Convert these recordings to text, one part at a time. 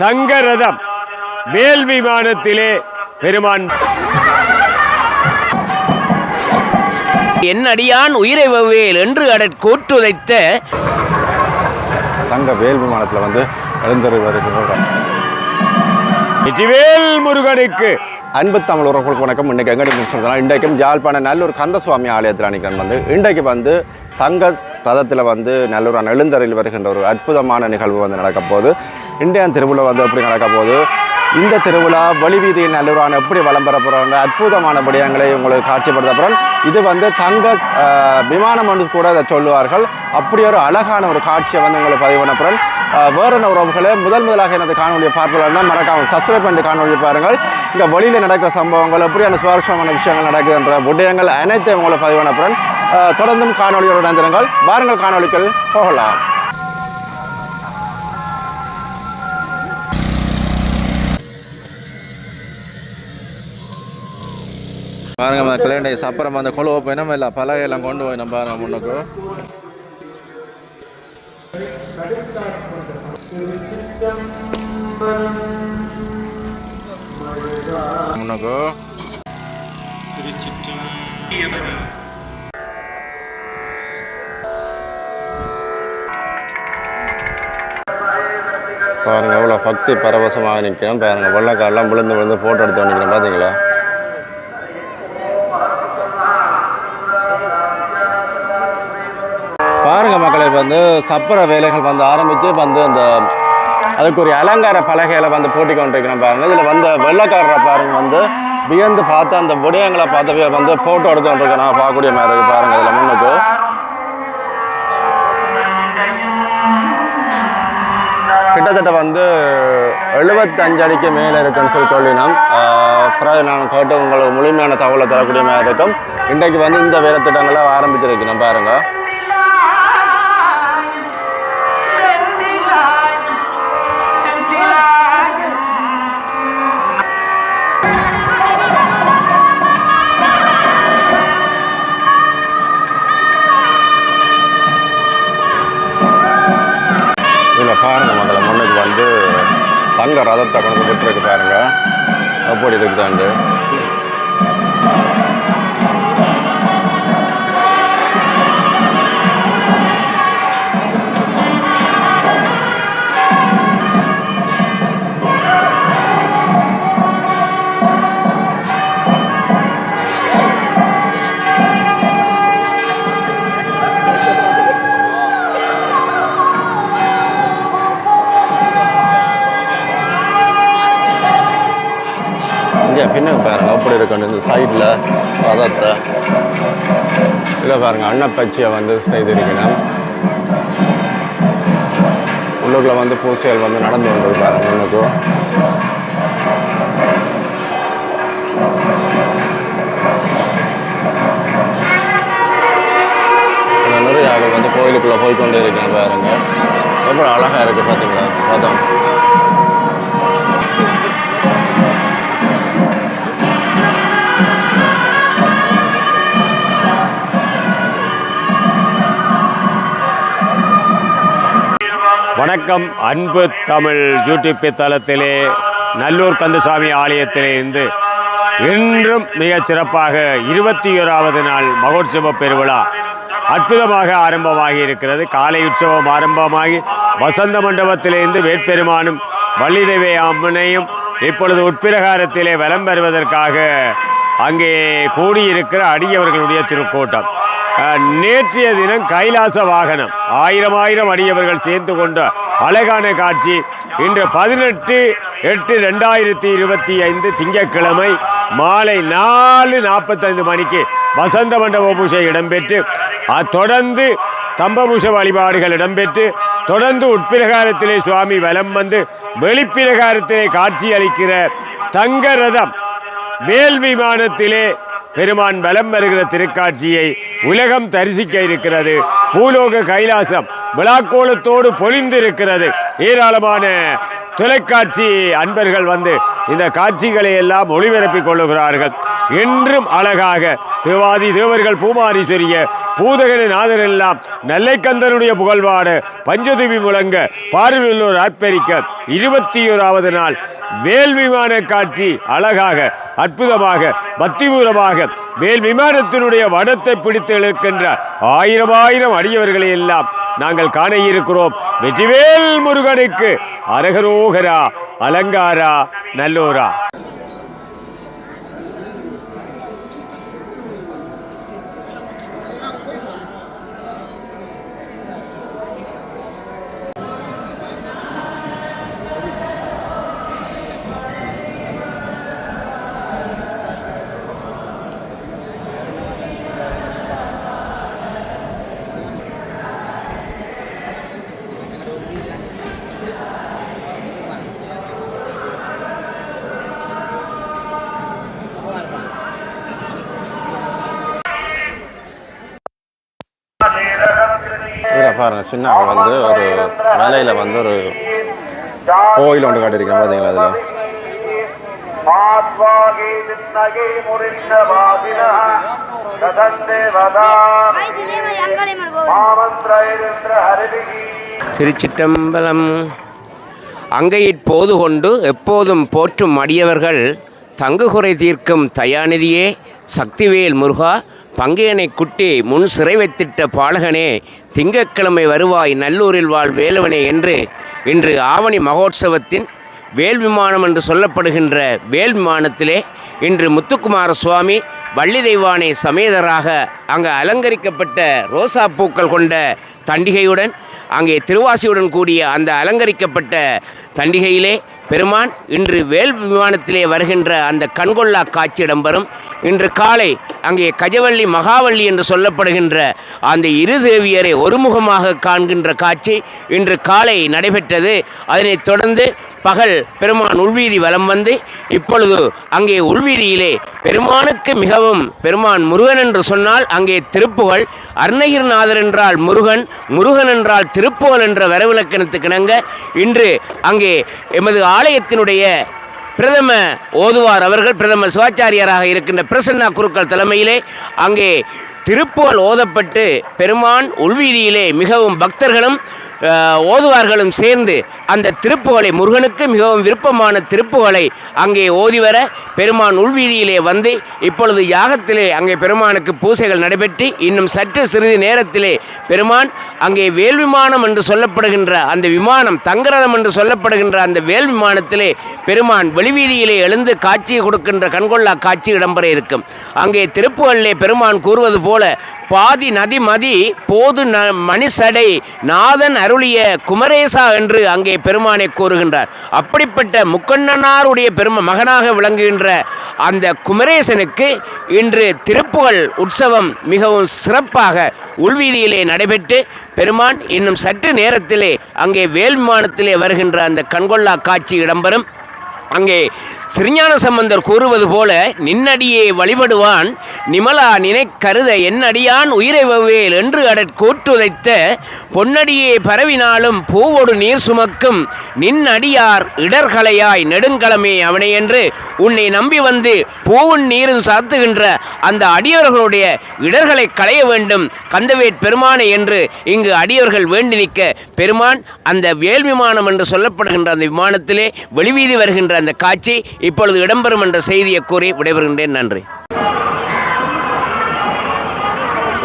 தங்க ரதம் வேல் விமானத்திலே பெருமான். என் அடியான் உயிரை வவ்வேல் என்று அடற் கூற்றுதைத்த தங்க வேல் விமானத்தில் வந்து எழுந்தறி வெற்றிவேல் முருகனுக்கு. அன்பு தமிழ் உறவுகளுக்கு வணக்கம். இன்றைக்கு எங்கே சொன்னால் இன்றைக்கும் யாழ்ப்பாண நல்லூர் கந்தசுவாமி ஆலயத்தில் நிற்கிறேன் வந்து இன்றைக்கு வந்து தங்க ரதத்தில் வந்து நல்லூரான் எழுந்தரில் வருகின்ற ஒரு அற்புதமான நிகழ்வு வந்து நடக்க போகுது. இந்தியன் திருவிழா வந்து எப்படி நடக்க போகுது? இந்த திருவிழா வெளி நல்லூரான எப்படி வளம் பெற அற்புதமான விடயங்களை உங்களுக்கு காட்சிப்படுத்தப்பிறன் இது வந்து தங்க விமானம் வந்து கூட இதை சொல்லுவார்கள். அப்படி ஒரு அழகான ஒரு காட்சியை வந்து உங்களுக்கு பதிவு பண்ண போகிறேன் ஆஹ், உறவுகளே முதல் முதலாக எனது காணொலியை பார்ப்பதால் இருந்தால் மறக்காமல் சப்ஸ்கிரைப் பண்ணிட்டு காணொலியை பாருங்கள். இங்கே வழியில் நடக்கிற சம்பவங்கள் எப்படியான சுவாரஸ்யமான விஷயங்கள் நடக்குதுன்ற விடயங்கள் அனைத்தையும் உங்களை பதிவு பண்ண போகிறேன் தொடர்ந்தும் காணொலியோடு இணைந்திருங்கள். வாருங்கள் காணொலிகள் போகலாம். பாருங்க மக்களே சப்பரம் அந்த கொழுவை போய் நம்ம இல்லை பலகையெல்லாம் கொண்டு போய் நம்ம பாருங்க முன்னுக்கு. முன்னுக்கு. பாருங்கள் எவ்வளோ பக்தி பரவசமாக நிற்கிறோம் பாருங்கள் வெள்ளக்காரெல்லாம் விழுந்து விழுந்து ஃபோட்டோ எடுத்து நிற்கிறேன் பார்த்தீங்களா பாருங்கள் மக்களை இப்போ வந்து சப்பர வேலைகள் வந்து ஆரம்பித்து வந்து அந்த அதுக்குரிய அலங்கார பலகையில் வந்து போட்டி கொண்டிருக்கிறோம் பாருங்கள் இதில் வந்த வெள்ளக்காரரை பாருங்கள் வந்து வியந்து பார்த்து அந்த விடயங்களை பார்த்து வந்து ஃபோட்டோ எடுத்து கொண்டிருக்கேன் நான் பார்க்கக்கூடிய மாதிரி இருக்குது பாருங்கள் இதில் முன்னுக்கு. கிட்டத்தட்ட வந்து எழுபத்தஞ்சு அடிக்கு மேலே இருக்குன்னு சொல்லி சொல்லினோம். பிறகு நான் கேட்டு உங்களுக்கு முழுமையான தகவலை தரக்கூடிய மாதிரி இருக்கும். இன்றைக்கு வந்து இந்த வேலை திட்டங்களை ஆரம்பிச்சிருக்கணும் பாருங்கள் தங்க ரதத்தை கொண்டு வந்து விட்டுருக்கு பாருங்க. அப்படி இருக்குதாண்டு. பின்னுக்கு பாருங்க அப்படி இருக்கணும் இந்த சைடில் ரதத்தை இதில் பாருங்க அன்னப்பச்சியை வந்து செய்திருக்கணும் உள்ளுக்குள்ள வந்து பூசைகள் வந்து நடந்து கொண்டு பாருங்க முன்னுக்கு நிறைய வந்து கோயிலுக்குள்ளே போய்க்கொண்டே இருக்கேன் பாருங்க. எவ்வளோ அழகாக இருக்குது பார்த்தீங்களா ரதம் வணக்கம். அன்பு தமிழ் யூடியூப் தளத்திலே நல்லூர் கந்தசுவாமி ஆலயத்திலே இருந்து இன்றும் மிகச் சிறப்பாக இருபத்தி ஓராவது நாள் மகோற்சவ பெருவிழா அற்புதமாக ஆரம்பமாகி இருக்கிறது. காலை உற்சவம் ஆரம்பமாகி வசந்த மண்டபத்திலிருந்து வேட்பெருமானும் வள்ளிதேவி அம்மனையும் இப்பொழுது உட்பிரகாரத்திலே வலம் பெறுவதற்காக அங்கே கூடியிருக்கிற அடியவர்களுடைய திருக்கூட்டம். நேற்றைய தினம் கைலாச வாகனம் ஆயிரம் ஆயிரம் அடியவர்கள் சேர்ந்து கொண்ட அழகான காட்சி. இன்று பதினெட்டு எட்டு ரெண்டாயிரத்தி இருபத்தி ஐந்து திங்கட்கிழமை மாலை நாலு நாற்பத்தைந்து மணிக்கு வசந்த மண்டப பூஜை இடம்பெற்று தொடர்ந்து தம்பபூஷ வழிபாடுகள் இடம்பெற்று தொடர்ந்து உட்பிரகாரத்திலே சுவாமி வலம் வந்து வெளிப்பிரகாரத்திலே காட்சி அளிக்கிற தங்க ரதம் மேல் விமானத்திலே பெருமான் பலம் வருகிற திருக்காட்சியை உலகம் தரிசிக்க இருக்கிறது. பூலோக கைலாசம் விழாக்கோலத்தோடு பொழிந்திருக்கிறது ஏராளமான தொலைக்காட்சி அன்பர்கள் வந்து இந்த காட்சிகளை எல்லாம் ஒளிபரப்பிக் கொள்ளுகிறார்கள். என்றும் அழகாக தேவாதி தேவர்கள் பூமாரி சொரிய பூதகன நாதர் எல்லாம் நெல்லைக்கந்தனுடைய புகழ்வாடு பஞ்சதுபி முழங்க பார்வையுள்ளோர் ஆர்ப்பரிக்க இருபத்தி ஓராவது நாள் வேல் விமான காட்சி அழகாக அற்புதமாக பக்திபூரமாக வேல் விமானத்தினுடைய வடத்தை பிடித்து இழுக்கின்ற ஆயிரம் ஆயிரம் அடியவர்களை எல்லாம் நாங்கள் காண இருக்கிறோம். வெற்றிவேல் முருகனுக்கு அரகரோகரா அலங்காரா நல்லோரா. இதில் பாருங்க சின்ன ஆள் வந்து ஒரு வேலையில் வந்து ஒரு கோயில் ஒன்று காட்டியிருக்கேன் பார்த்தீங்களா அதில் மாத்வாகி அங்கையிற் போது கொண்டு எப்போதும் போற்றும் அடியவர்கள் தங்குகுறை தீர்க்கும் தயாநிதியே சக்திவேல் முருகா பங்கையனை குட்டி முன் சிறை வைத்திட்ட பாலகனே திங்கட்கிழமை வருவாய் நல்லூரில் வாழ் வேலவனே என்று இன்று ஆவணி மகோத்சவத்தின் வேல் விமானம் என்று சொல்லப்படுகின்ற வேல் விமானத்திலே இன்று முத்துக்குமார சுவாமி வள்ளி தெய்வானை சமேதராக அங்கு அலங்கரிக்கப்பட்ட ரோசா பூக்கள் கொண்ட தண்டிகையுடன் அங்கே திருவாசியுடன் கூடிய அந்த அலங்கரிக்கப்பட்ட தண்டிகையிலே பெருமான் இன்று வேல் விமானத்திலே வருகின்ற அந்த கண்கொள்ளா காட்சி இடம்பெறும். இன்று காலை அங்கே கஜவள்ளி மகாவள்ளி என்று சொல்லப்படுகின்ற அந்த இரு தேவியரை ஒருமுகமாக காண்கின்ற காட்சி இன்று காலை நடைபெற்றது. அதனைத் தொடர்ந்து பகல் பெருமான் உள்வீதி வலம் வந்து இப்பொழுது அங்கே உள்வீதியிலே பெருமானுக்கு மிகவும் பெருமான் முருகன் என்று சொன்னால் அங்கே திருப்புகழ் அருணகிரிநாதர் என்றால் முருகன் முருகன் என்றால் திருப்புகழ் என்ற வரவிலக்கணத்துக்கிணங்க இன்று அங்கே எமது ஆலயத்தினுடைய பிரதம ஓதுவார் அவர்கள் பிரதம சிவாச்சாரியராக இருக்கின்ற பிரசன்னா குருக்கள் தலைமையிலே அங்கே திருப்புகழ் ஓதப்பட்டு பெருமான் உள்வீதியிலே மிகவும் பக்தர்களும் ஓதுவார்களும் சேர்ந்து அந்த திருப்புகளை முருகனுக்கு மிகவும் விருப்பமான திருப்புகளை அங்கே ஓதி வர பெருமான் உள்வீதியிலே வந்து இப்பொழுது யாகத்திலே அங்கே பெருமானுக்கு பூசைகள் நடைபெற்று இன்னும் சற்று சிறிது நேரத்திலே பெருமான் அங்கே வேல் விமானம் என்று சொல்லப்படுகின்ற அந்த விமானம் தங்கரதம் என்று சொல்லப்படுகின்ற அந்த வேல் விமானத்திலே பெருமான் வெளிவீதியிலே எழுந்து காட்சியை கொடுக்கின்ற கண்கொள்ளா காட்சி இடம்பெற இருக்கும். அங்கே திருப்புகழிலே பெருமான் கூறுவது போல பாதி நதி மதி போது ந மணிசடை நாதன் அருளிய குமரேசா என்று அங்கே பெருமானை கூறுகின்றார். அப்படிப்பட்ட முக்கண்ணனாருடைய பெரும மகனாக விளங்குகின்ற அந்த குமரேசனுக்கு இன்று திருப்புகழ் உற்சவம் மிகவும் சிறப்பாக உள்வீதியிலே நடைபெற்று பெருமான் இன்னும் சற்று நேரத்திலே அங்கே வேல் விமானத்திலே வருகின்ற அந்த கண்கொள்ளா காட்சி இடம்பெறும். அங்கே சிறுஞான சம்பந்தர் கூறுவது போல நின்னடியே வழிபடுவான் நிமலா நினை கருத என்னடியான் உயிரை வவ்வேல் என்று அடற்கோற்றுதைத்த பொன்னடியே பரவினாலும் பூவொடு நீர் சுமக்கும் நின் அடியார் இடர்களையாய் நெடுங்கலமே அவனை என்று உன்னை நம்பி வந்து பூவும் நீரும் சாத்துகின்ற அந்த அடியவர்களுடைய இடர்களை களைய வேண்டும் கந்தவேட் பெருமானை என்று இங்கு அடியவர்கள் வேண்டி நிற்க பெருமான் அந்த வேல் விமானம் என்று சொல்லப்படுகின்ற அந்த விமானத்திலே வெளிவீதி வருகின்ற அந்த காட்சி இப்பொழுது இடம்பெறும் என்ற செய்தியை கூறி விடைபெறுகின்றேன். நன்றி.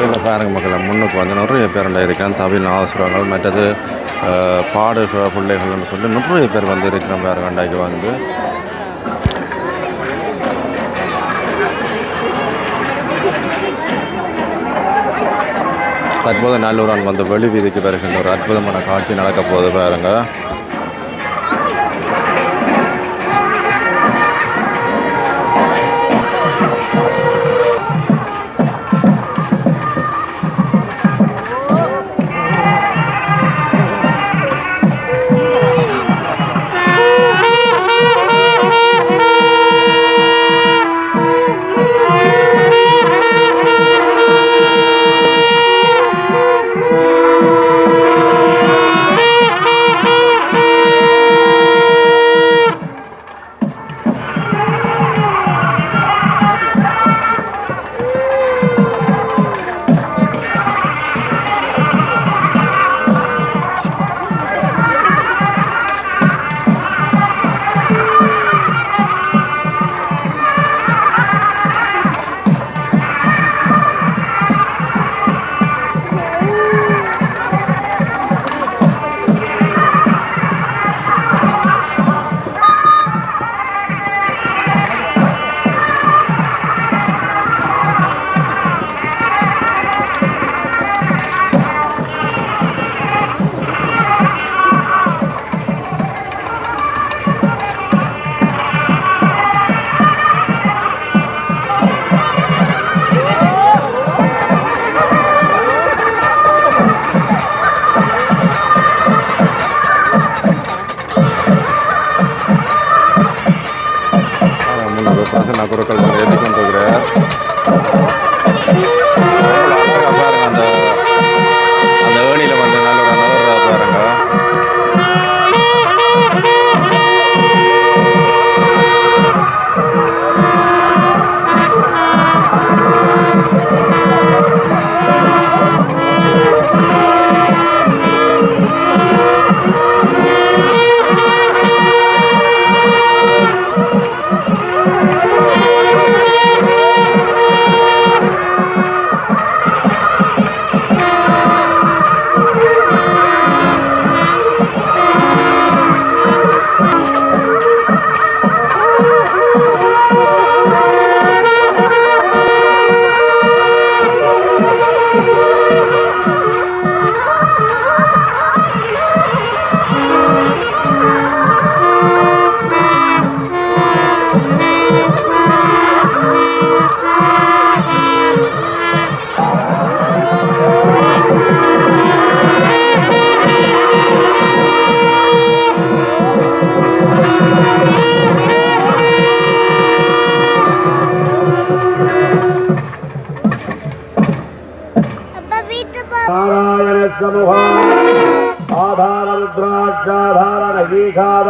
இதில் பாருங்க மக்களை முன்னுக்கு வந்து நிறைய பேர் இருக்கிறான் தமிழ் ஆசிரியர்கள் மற்றது பாடுகிற பிள்ளைகள்னு சொல்லி நிறைய பேர் வந்து இருக்கிறோம் பாருங்க வந்து. தற்போது நல்லூரான் வந்து வெளி வீதிக்கு வருகின்ற ஒரு அற்புதமான காட்சி நடக்க போகுது பாருங்க. నారాయణ సమూహ ఆధార రుద్రాక్షాధార నగీఘాద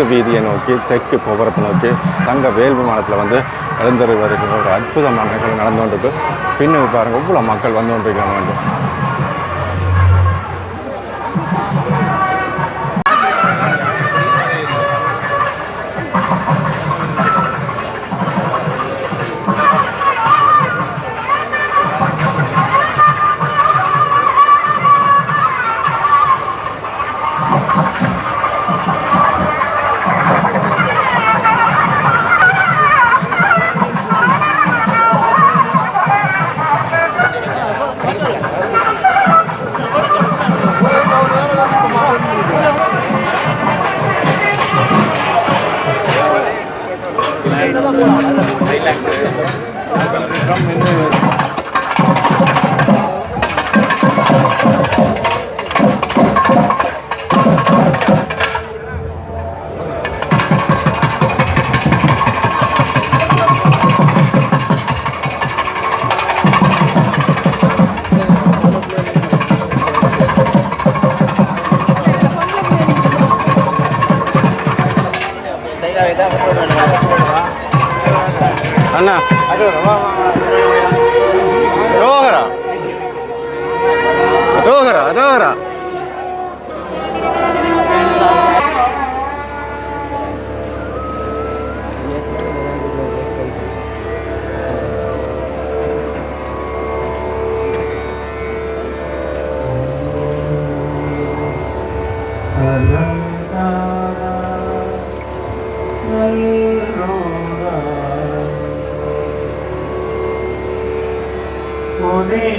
தெற்கு வீதியை நோக்கி தெற்கு கோபுரத்தை நோக்கி தங்க வேல் விமானத்தில் வந்து எழுந்தறி வருகிற ஒரு அற்புதமான நிகழ்வு நடந்து கொண்டிருக்கு. பின்னுக்கு பாருங்கள் இவ்வளோ மக்கள் வந்து கொண்டிருக்காங்க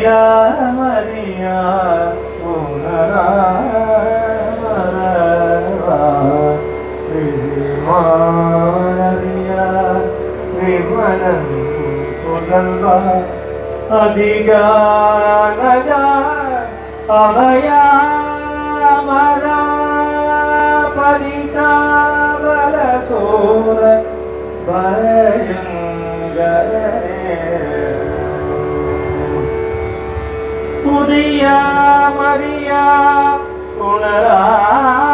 மரியா மரியா உணரா விமானரியா அபயா அமரா பரிகாவல சோர பயங்கரே புதியா மரியா உணரா.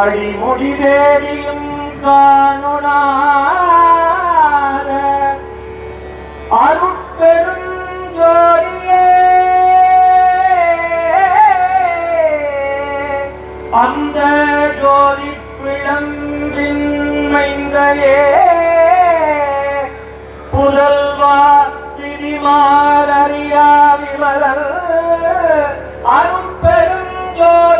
அடிமொழி தேடியும் காணுனார. அருட்பெருஞ்சோரியே அந்த ஜோதி பிழம்பின் மைந்தரே புதல்வா திரிமாலறியா விமலல் அருட்பெருஞ்சோதியின்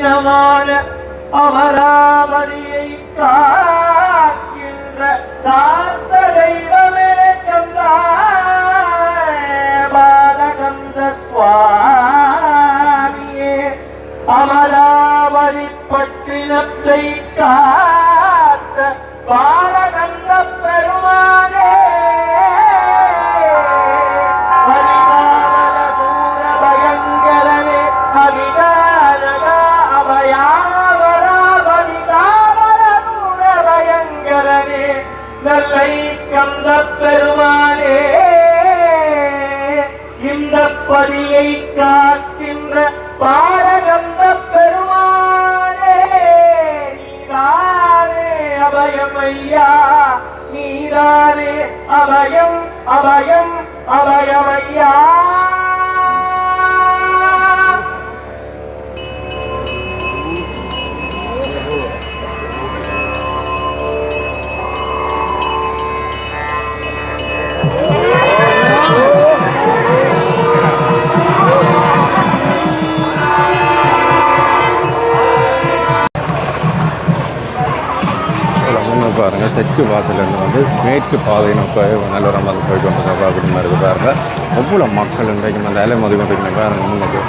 இந்திரப்பட்டினமான அமராவதியை காக்கின்ற காத்த தெய்வமே கந்தா பாலகந்த சுவாமியே. அமராவதி பட்டினத்தை காத்த பாலகந்த ஐயா நீராரே அபயம் அபயம் அபயமையா. பாருங்கள் தெற்கு வாசலேருந்து வந்து மேற்கு பாதை நோக்க நல்லூரம் வந்து போய் கொண்டு அப்படின்னு இருக்கு பாருங்க. எவ்வளோ மக்கள் இன்றைக்கும் அந்த அலை மதி பாருங்கள் பாருங்க. முன்னுக்கு